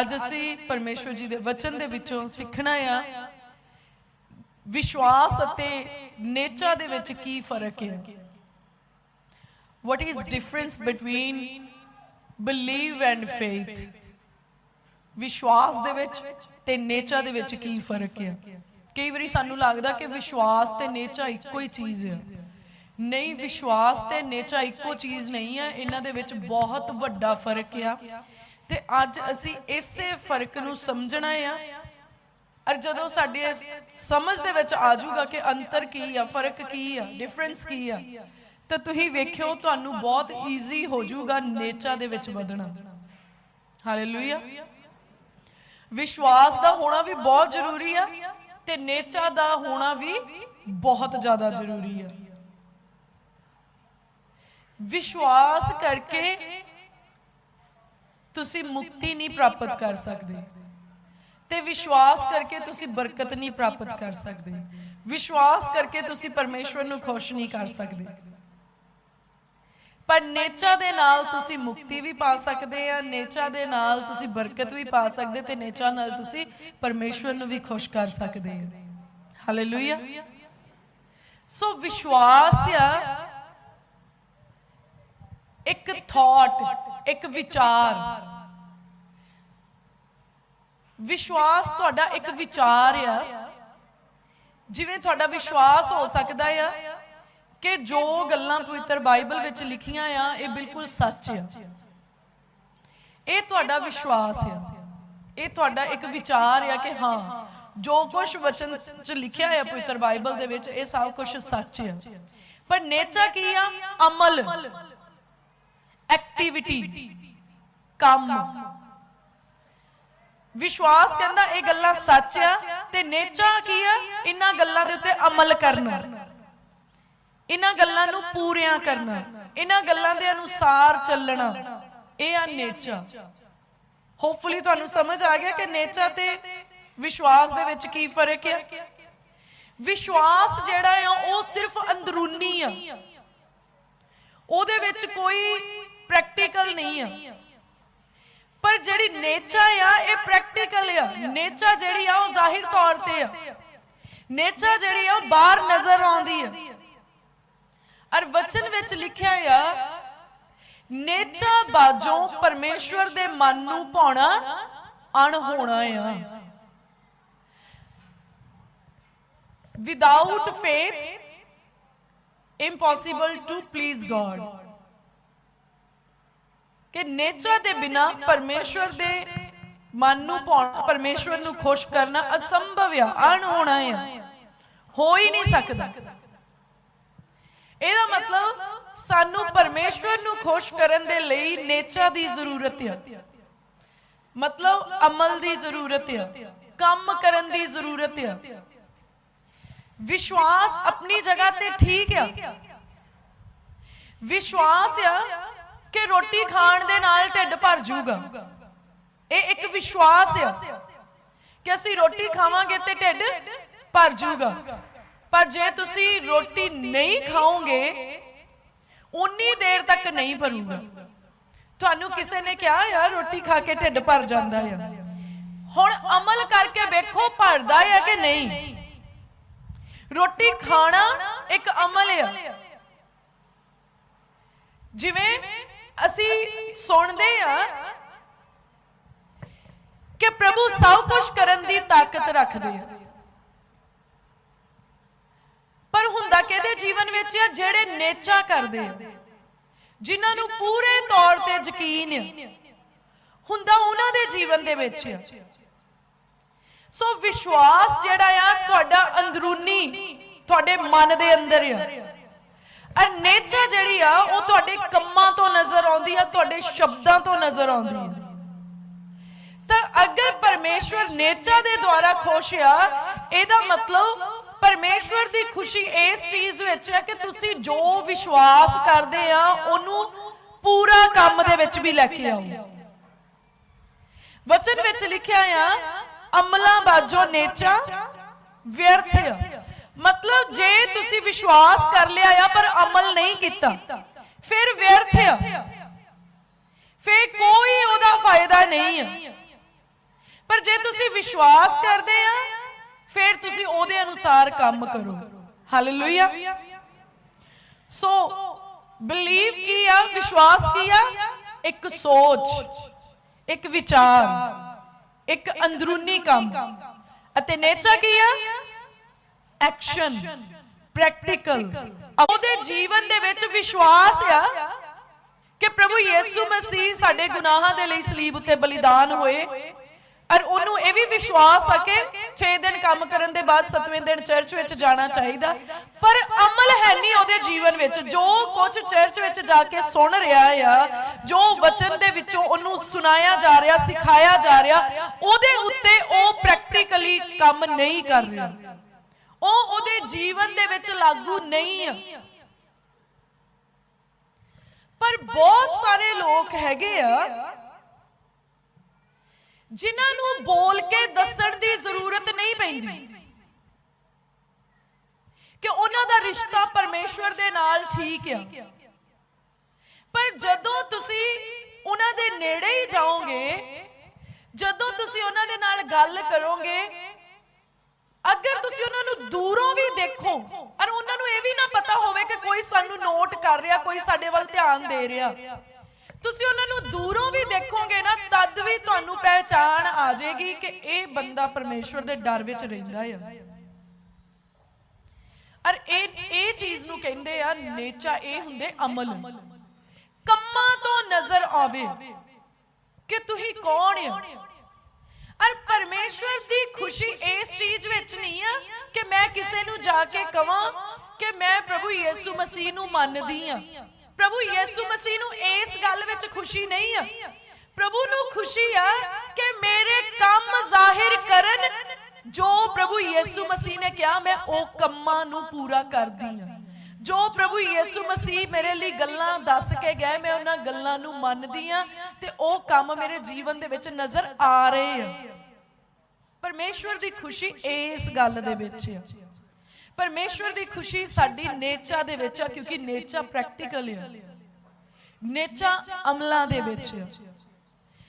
ਅੱਜ ਅਸੀਂ ਪਰਮੇਸ਼ਵਰ ਜੀ ਦੇ ਵਚਨ ਦੇ ਵਿੱਚੋਂ ਸਿੱਖਣਾ ਆ, ਵਿਸ਼ਵਾਸ ਅਤੇ ਨੇਚਾ ਦੇ ਵਿੱਚ ਕੀ ਫ਼ਰਕ ਹੈ? What is difference between believe and faith? ਵਿਸ਼ਵਾਸ ਦੇ ਵਿੱਚ ਤੇ ਨੇਚਾ ਦੇ ਵਿੱਚ ਕੀ ਫ਼ਰਕ ਹੈ? ਕਈ ਵਾਰੀ ਸਾਨੂੰ ਲੱਗਦਾ ਕਿ ਵਿਸ਼ਵਾਸ ਤੇ ਨੇਚਾ ਇੱਕੋ ਹੀ ਚੀਜ਼ ਹੈ। ਨਹੀਂ, ਵਿਸ਼ਵਾਸ ਤੇ ਨੇਚਾ ਇੱਕੋ ਚੀਜ਼ ਨਹੀਂ ਹੈ। ਇਹਨਾਂ ਦੇ ਵਿੱਚ ਬਹੁਤ ਵੱਡਾ ਫ਼ਰਕ ਆ। ਤੇ ਅੱਜ ਅਸੀਂ ਇਸੇ ਫ਼ਰਕ ਨੂੰ ਸਮਝਣਾ ਆ। ਔਰ ਜਦੋਂ ਸਾਡੇ ਸਮਝ ਦੇ ਵਿੱਚ ਆ ਜਾਊਗਾ ਕਿ ਅੰਤਰ ਕੀ ਆ, ਫ਼ਰਕ ਕੀ ਆ ਡਿਫਰੈਂਸ ਕੀ ਆ, ਤਾਂ ਤੁਸੀਂ ਵੇਖਿਓ ਤੁਹਾਨੂੰ ਬਹੁਤ ਈਜ਼ੀ ਹੋ ਜਾਊਗਾ ਨੇਚਾ ਦੇ ਵਿੱਚ ਵਧਣਾ। ਹਾਲੇਲੂਇਆ ਵਿਸ਼ਵਾਸ ਦਾ ਹੋਣਾ ਵੀ ਬਹੁਤ ਜ਼ਰੂਰੀ ਆ ਤੇ ਨੇਚਾ ਦਾ ਹੋਣਾ ਵੀ ਬਹੁਤ ਜ਼ਿਆਦਾ ਜ਼ਰੂਰੀ ਆ। ਵਿਸ਼ਵਾਸ ਕਰਕੇ ਤੁਸੀਂ ਮੁਕਤੀ ਨਹੀਂ ਪ੍ਰਾਪਤ ਕਰ ਸਕਦੇ। ਤੇ ਵਿਸ਼ਵਾਸ ਕਰਕੇ ਤੁਸੀਂ ਬਰਕਤ ਨਹੀਂ ਪ੍ਰਾਪਤ ਕਰ ਸਕਦੇ। ਵਿਸ਼ਵਾਸ ਕਰਕੇ ਤੁਸੀਂ ਪਰਮੇਸ਼ਵਰ ਨੂੰ ਖੁਸ਼ ਨਹੀਂ ਕਰ ਸਕਦੇ। ਪਰ ਨੇਚਾ ਦੇ ਨਾਲ ਤੁਸੀਂ ਮੁਕਤੀ ਵੀ ਪਾ ਸਕਦੇ ਆ, ਨੇਚਾ ਦੇ ਨਾਲ ਤੁਸੀਂ ਬਰਕਤ ਵੀ ਪਾ ਸਕਦੇ ਤੇ ਨੇਚਾ ਨਾਲ ਤੁਸੀਂ ਪਰਮੇਸ਼ਵਰ ਨੂੰ ਵੀ ਖੁਸ਼ ਕਰ ਸਕਦੇ ਆ। ਹਾਲੇਲੂਇਆ ਸੋ ਵਿਸ਼ਵਾਸ ਆ ਥਾਟ ਇੱਕ ਵਿਚਾਰ। ਵਿਸ਼ਵਾਸ ਤੁਹਾਡਾ ਇੱਕ ਵਿਚਾਰ ਆ। ਜਿਵੇਂ ਤੁਹਾਡਾ ਵਿਸ਼ਵਾਸ ਹੋ ਸਕਦਾ ਆ ਕਿ ਜੋ ਗੱਲਾਂ ਪਵਿੱਤਰ ਬਾਈਬਲ ਵਿੱਚ ਲਿਖੀਆਂ ਆ, ਇਹ ਬਿਲਕੁਲ ਸੱਚ ਆ। ਇਹ ਤੁਹਾਡਾ ਵਿਸ਼ਵਾਸ ਆ। ਇਹ ਤੁਹਾਡਾ ਇੱਕ ਵਿਚਾਰ ਆ ਕਿ ਹਾਂ, ਜੋ ਕੁਝ ਵਚਨ ਚ ਲਿਖਿਆ ਹੈ ਪਵਿੱਤਰ ਬਾਈਬਲ ਦੇ ਵਿੱਚ, ਇਹ ਸਭ ਕੁਝ ਸੱਚ ਆ। ਪਰ ਨੇਚਾ ਕੀ ਆ? ਅਮਲ। ਐਕਟੀਵਿਟੀ ਕੰਮ। ਵਿਸ਼ਵਾਸ ਕਹਿੰਦਾ ਇਹ ਗੱਲਾਂ ਸੱਚ ਆ ਤੇ ਨੇਚਾ ਕੀ ਆ? ਇਹਨਾਂ ਗੱਲਾਂ ਦੇ ਉੱਤੇ ਅਮਲ ਕਰਨਾ। ਇਹਨਾਂ ਗੱਲਾਂ ਨੂੰ ਪੂਰਿਆਂ ਕਰਨਾ। ਇਹਨਾਂ ਗੱਲਾਂ ਦੇ ਅਨੁਸਾਰ ਚੱਲਣਾ। ਇਹ ਆ ਨੇਚਾ। ਹੋਪਫੁਲੀ ਤੁਹਾਨੂੰ ਸਮਝ ਆ ਗਿਆ ਕਿ ਨੇਚਾ ਤੇ ਵਿਸ਼ਵਾਸ ਦੇ ਵਿੱਚ ਕੀ ਫ਼ਰਕ ਹੈ ਵਿਸ਼ਵਾਸ ਜਿਹੜਾ ਆ, ਉਹ ਸਿਰਫ ਅੰਦਰੂਨੀ ਆ। ਉਹਦੇ ਵਿੱਚ ਕੋਈ ਪ੍ਰੈਕਟੀਕਲ ਨਹੀਂ ਆ। ਪਰ ਜਿਹੜੀ ਨੇਚਾ ਆ, ਇਹ ਪ੍ਰੈਕਟੀਕਲ ਆ। ਨੇਚਾ ਜਿਹੜੀ ਆ, ਉਹ ਜ਼ਾਹਿਰ ਤੌਰ ਤੇ ਆ। ਨੇਚਾ ਜਿਹੜੀ ਆ, ਉਹ ਬਾਹਰ ਨਜ਼ਰ ਆਉਂਦੀ ਆ। ਅਰ ਵਚਨ ਵਿੱਚ ਲਿਖਿਆ ਆ, ਨੇਚਾ ਬਾਜੋਂ ਪਰਮੇਸ਼ਵਰ ਦੇ ਮਨ ਨੂੰ ਪਾਉਣਾ ਅਣ ਹੋਣਾ ਆ। Without faith impossible to please God ਕਿ ਨੇਚਰ ਦੇ ਬਿਨਾ ਪਰਮੇਸ਼ਵਰ ਦੇ ਮਨ ਨੂੰ ਪਾਉਣਾ, ਪਰਮੇਸ਼ਵਰ ਨੂੰ ਖੁਸ਼ ਕਰਨਾ ਅਸੰਭਵ ਆ ਅਣ ਆ। ਹੋ ਹੀ ਨਹੀਂ ਸਕਦਾ। ਇਹਦਾ ਮਤਲਬ ਸਾਨੂੰ ਪਰਮੇਸ਼ਵਰ ਨੂੰ ਖੁਸ਼ ਕਰਨ ਦੇ ਲਈ ਨੇਚਾ ਦੀ ਜ਼ਰੂਰਤ ਹੈ ਮਤਲਬ ਅਮਲ ਦੀ ਜ਼ਰੂਰਤ ਹੈ ਕੰਮ ਕਰਨ ਦੀ ਜ਼ਰੂਰਤ ਹੈ ਵਿਸ਼ਵਾਸ ਆਪਣੀ ਜਗ੍ਹਾ ਤੇ ਠੀਕ ਆ। ਵਿਸ਼ਵਾਸ ਆ ਕਿ ਰੋਟੀ ਖਾਣ ਦੇ ਨਾਲ ਢਿੱਡ ਭਰ ਜਾਊਗਾ ਇਹ ਇੱਕ ਵਿਸ਼ਵਾਸ ਆ ਕਿ ਅਸੀਂ ਰੋਟੀ ਖਾਵਾਂਗੇ ਤੇ ਢਿੱਡ ਭਰ ਜਾਊਗਾ ਪਰ ਜੇ ਤੁਸੀਂ ਰੋਟੀ ਨਹੀਂ ਖਾਓਗੇ, ਉਨੀ ਦੇਰ ਤੱਕ ਨਹੀਂ ਭਰੂਗਾ। ਤੁਹਾਨੂੰ ਕਿਸੇ ਨੇ ਕਿਹਾ, ਯਾਰ, ਰੋਟੀ ਖਾ ਕੇ ਢਿੱਡ ਭਰ ਜਾਂਦਾ ਆ। ਹੁਣ ਅਮਲ ਕਰਕੇ ਵੇਖੋ, ਭਰਦਾ ਹੈ ਕਿ ਨਹੀਂ। ਰੋਟੀ ਖਾਣਾ ਇੱਕ ਅਮਲ ਆ। ਜਿਵੇਂ ਅਸੀਂ ਸੁਣਦੇ ਆ ਕਿ ਪ੍ਰਭੂ ਸਭ ਕੁਝ ਕਰਨ ਦੀ ਤਾਕਤ ਰੱਖਦੇ ਆ। ਪਰ ਹੁੰਦਾ ਕਿਹਦੇ ਜੀਵਨ ਵਿੱਚ ਆ? ਜਿਹੜੇ ਨੇਚਾ ਕਰਦੇ ਆ। ਜਿਨ੍ਹਾਂ ਨੂੰ ਪੂਰੇ ਤੌਰ ਤੇ ਯਕੀਨ ਹੁੰਦਾ ਉਹਨਾਂ ਦੇ ਜੀਵਨ ਦੇ ਵਿੱਚ ਸੋ ਵਿਸ਼ਵਾਸ ਜਿਹੜਾ ਆ, ਤੁਹਾਡਾ ਅੰਦਰੂਨੀ, ਤੁਹਾਡੇ ਮਨ ਦੇ ਅੰਦਰ ਆ। ਅਰ ਨੇਚਾ ਜਿਹੜੀ ਆ, ਉਹ ਤੁਹਾਡੇ ਕੰਮਾਂ ਤੋਂ ਨਜ਼ਰ ਆਉਂਦੀ ਆ, ਤੁਹਾਡੇ ਸ਼ਬਦਾਂ ਤੋਂ ਨਜ਼ਰ ਆਉਂਦੀ ਆ। ਤਾਂ ਅਗਰ ਪਰਮੇਸ਼ਵਰ ਨੇਚਾ ਦੇ ਦੁਆਰਾ ਖੁਸ਼ ਆ, ਇਹਦਾ ਮਤਲਬ ਪਰਮੇਸ਼ਵਰ ਦੀ ਖੁਸ਼ੀ ਇਸ ਚੀਜ਼ ਵਿੱਚ ਹੈ ਕਿ ਤੁਸੀਂ ਜੋ ਵਿਸ਼ਵਾਸ ਕਰਦੇ ਆ, ਉਹਨੂੰ ਪੂਰਾ ਕੰਮ ਦੇ ਵਿੱਚ ਵੀ ਲੈ ਕੇ ਆਓ। ਵਚਨ ਵਿੱਚ ਲਿਖਿਆ ਆ, ਅਮਲਾਂ ਬਾਜੋ ਨੇਚਾ ਵਿਅਰਥ ਆ। ਮਤਲਬ ਜੇ ਤੁਸੀਂ ਵਿਸ਼ਵਾਸ ਕਰ ਲਿਆ ਆ, ਪਰ ਅਮਲ ਨਹੀਂ ਕੀਤਾ, ਫਿਰ ਵਿਅਰਥ ਆ। ਫਿਰ ਕੋਈ ਉਹਦਾ ਫਾਇਦਾ ਨਹੀਂ ਆ। ਪਰ ਜੇ ਤੁਸੀਂ ਵਿਸ਼ਵਾਸ ਕਰਦੇ ਆ, ਫਿਰ ਤੁਸੀਂ ਉਹਦੇ ਅਨੁਸਾਰ ਕੰਮ ਕਰੋ। ਹਾਲੇਲੂਇਆ ਸੋ ਬਲੀਵ ਕੀ ਆ, ਵਿਸ਼ਵਾਸ ਕੀ ਆ? ਇੱਕ ਸੋਚ, ਇੱਕ ਵਿਚਾਰ, ਇੱਕ ਅੰਦਰੂਨੀ ਕੰਮ। ਅਤੇ ਨੇਚਾ ਕੀ ਆ? ਐਕਸ਼ਨ ਪ੍ਰੈਕਟੀਕਲ ਉਹਦੇ ਜੀਵਨ ਦੇ ਵਿੱਚ ਵਿਸ਼ਵਾਸ ਆ ਕਿ ਪ੍ਰਭੂ ਯੀਸੂ ਮਸੀਹ ਸਾਡੇ ਗੁਨਾਹਾਂ ਦੇ ਲਈ ਸਲੀਬ ਉੱਤੇ ਬਲੀਦਾਨ ਹੋਏ। ਔਰ ਉਹਨੂੰ ਇਹ ਵੀ ਵਿਸ਼ਵਾਸ ਆ ਕਿ 6 ਦਿਨ ਕੰਮ ਕਰਨ ਦੇ ਬਾਅਦ 7ਵੇਂ ਦਿਨ ਚਰਚ ਵਿੱਚ ਜਾਣਾ ਚਾਹੀਦਾ। ਪਰ ਅਮਲ ਹੈ ਨਹੀਂ ਉਹਦੇ ਜੀਵਨ ਵਿੱਚ। ਜੋ ਕੁਝ ਚਰਚ ਵਿੱਚ ਜਾ ਕੇ ਸੁਣ ਰਿਹਾ ਆ, ਜੋ ਵਚਨ ਦੇ ਵਿੱਚੋਂ ਉਹਨੂੰ ਸੁਣਾਇਆ ਜਾ ਰਿਹਾ, ਸਿਖਾਇਆ ਜਾ ਰਿਹਾ, ਉਹਦੇ ਉੱਤੇ ਉਹ ਪ੍ਰੈਕਟੀਕਲੀ ਕੰਮ ਨਹੀਂ ਕਰ ਰਿਹਾ। ਉਹ ਉਹਦੇ ਜੀਵਨ ਦੇ ਵਿੱਚ ਲਾਗੂ ਨਹੀਂ ਆ। ਪਰ ਬਹੁਤ ਸਾਰੇ ਲੋਕ ਹੈਗੇ ਆ ਜਿਨ੍ਹਾਂ ਨੂੰ ਬੋਲ ਕੇ ਦੱਸਣ ਦੀ ਜ਼ਰੂਰਤ ਨਹੀਂ ਪੈਂਦੀ। ਕਿ ਉਹਨਾਂ ਦਾ ਰਿਸ਼ਤਾ ਪਰਮੇਸ਼ਵਰ ਦੇ ਨਾਲ ਠੀਕ ਆ। ਪਰ ਜਦੋਂ ਤੁਸੀਂ ਉਹਨਾਂ ਦੇ ਨੇੜੇ ਹੀ ਜਾਓਗੇ, ਜਦੋਂ ਤੁਸੀਂ ਉਹਨਾਂ ਦੇ ਨਾਲ ਗੱਲ ਕਰੋਗੇ ਦੇਖੋ। ਔਰ ਉਹਨਾਂ ਨੂੰ ਇਹ ਵੀ ਨਾ ਪਤਾ ਹੋਵੇ ਕਿ ਕੋਈ ਸਾਨੂੰ ਨੋਟ ਕਰ ਰਿਹਾ, ਕੋਈ ਸਾਡੇ ਵੱਲ ਧਿਆਨ ਦੇ ਰਿਹਾ। ਤੁਸੀਂ ਉਹਨਾਂ ਨੂੰ ਦੂਰੋਂ ਵੀ ਦੇਖੋਗੇ ਨਾ, ਤਦ ਵੀ ਤੁਹਾਨੂੰ ਪਹਿਚਾਣ ਆ ਜਾਏਗੀ ਕਿ ਇਹ ਬੰਦਾ ਪਰਮੇਸ਼ਵਰ ਦੇ ਡਰ ਵਿੱਚ ਰਹਿੰਦਾ ਆ। ਔਰ ਇਹ ਇਹ ਚੀਜ਼ ਨੂੰ ਕਹਿੰਦੇ ਆ, ਨੇਚਾ ਇਹ ਹੁੰਦੇ ਅਮਲ। ਕੰਮਾਂ ਤੋਂ ਨਜ਼ਰ ਆਵੇ ਕਿ ਤੁਸੀਂ ਕੌਣ ਆ? ਔਰ ਪਰਮੇਸ਼ਵਰ ਦੀ ਖੁਸ਼ੀ ਇਸ ਚੀਜ਼ ਵਿੱਚ ਨਹੀਂ ਆ ਕਿ ਮੈਂ ਕਿਸੇ ਨੂੰ ਜਾ ਕੇ ਕਵਾਂ ਕਿ ਮੈਂ ਪ੍ਰਭੂ ਯੀਸੂ ਮਸੀਹ ਨੂੰ ਮੰਨਦੀ ਆ। ਪ੍ਰਭੂ ਯੀਸੂ ਮਸੀਹ ਨੂੰ ਇਸ ਗੱਲ ਵਿੱਚ ਖੁਸ਼ੀ ਨਹੀਂ ਆ। ਪ੍ਰਭੂ ਨੂੰ ਖੁਸ਼ੀ ਆ ਕਿ ਮੇਰੇ ਕੰਮ ਜ਼ਾਹਿਰ ਕਰਨ ਜੋ ਪ੍ਰਭੂ ਯੀਸੂ ਮਸੀਹ ਨੇ ਕਿਹਾ, ਮੈਂ ਉਹ ਕੰਮਾਂ ਨੂੰ ਪੂਰਾ ਕਰਦੀ ਆ। ਜੋ ਪ੍ਰਭੂ ਯੀਸੂ ਮਸੀਹ ਮੇਰੇ ਲਈ ਗੱਲਾਂ ਦੱਸ ਕੇ ਗਏ, ਮੈਂ ਉਹਨਾਂ ਗੱਲਾਂ ਨੂੰ ਮੰਨਦੀ ਆ ਤੇ ਉਹ ਕੰਮ ਮੇਰੇ ਜੀਵਨ ਦੇ ਵਿੱਚ ਨਜ਼ਰ ਆ ਰਹੇ ਆ। ਪਰਮੇਸ਼ਵਰ ਦੀ ਖੁਸ਼ੀ ਇਸ ਗੱਲ ਦੇ ਵਿੱਚ ਆ। ਪਰਮੇਸ਼ਵਰ ਦੀ ਖੁਸ਼ੀ ਸਾਡੀ ਨੇਚਾ ਦੇ ਵਿੱਚ ਆ, ਕਿਉਂਕਿ ਨੇਚਾ ਪ੍ਰੈਕਟੀਕਲ ਆ। ਨੇਚਾ ਅਮਲਾਂ ਦੇ ਵਿੱਚ ਆ।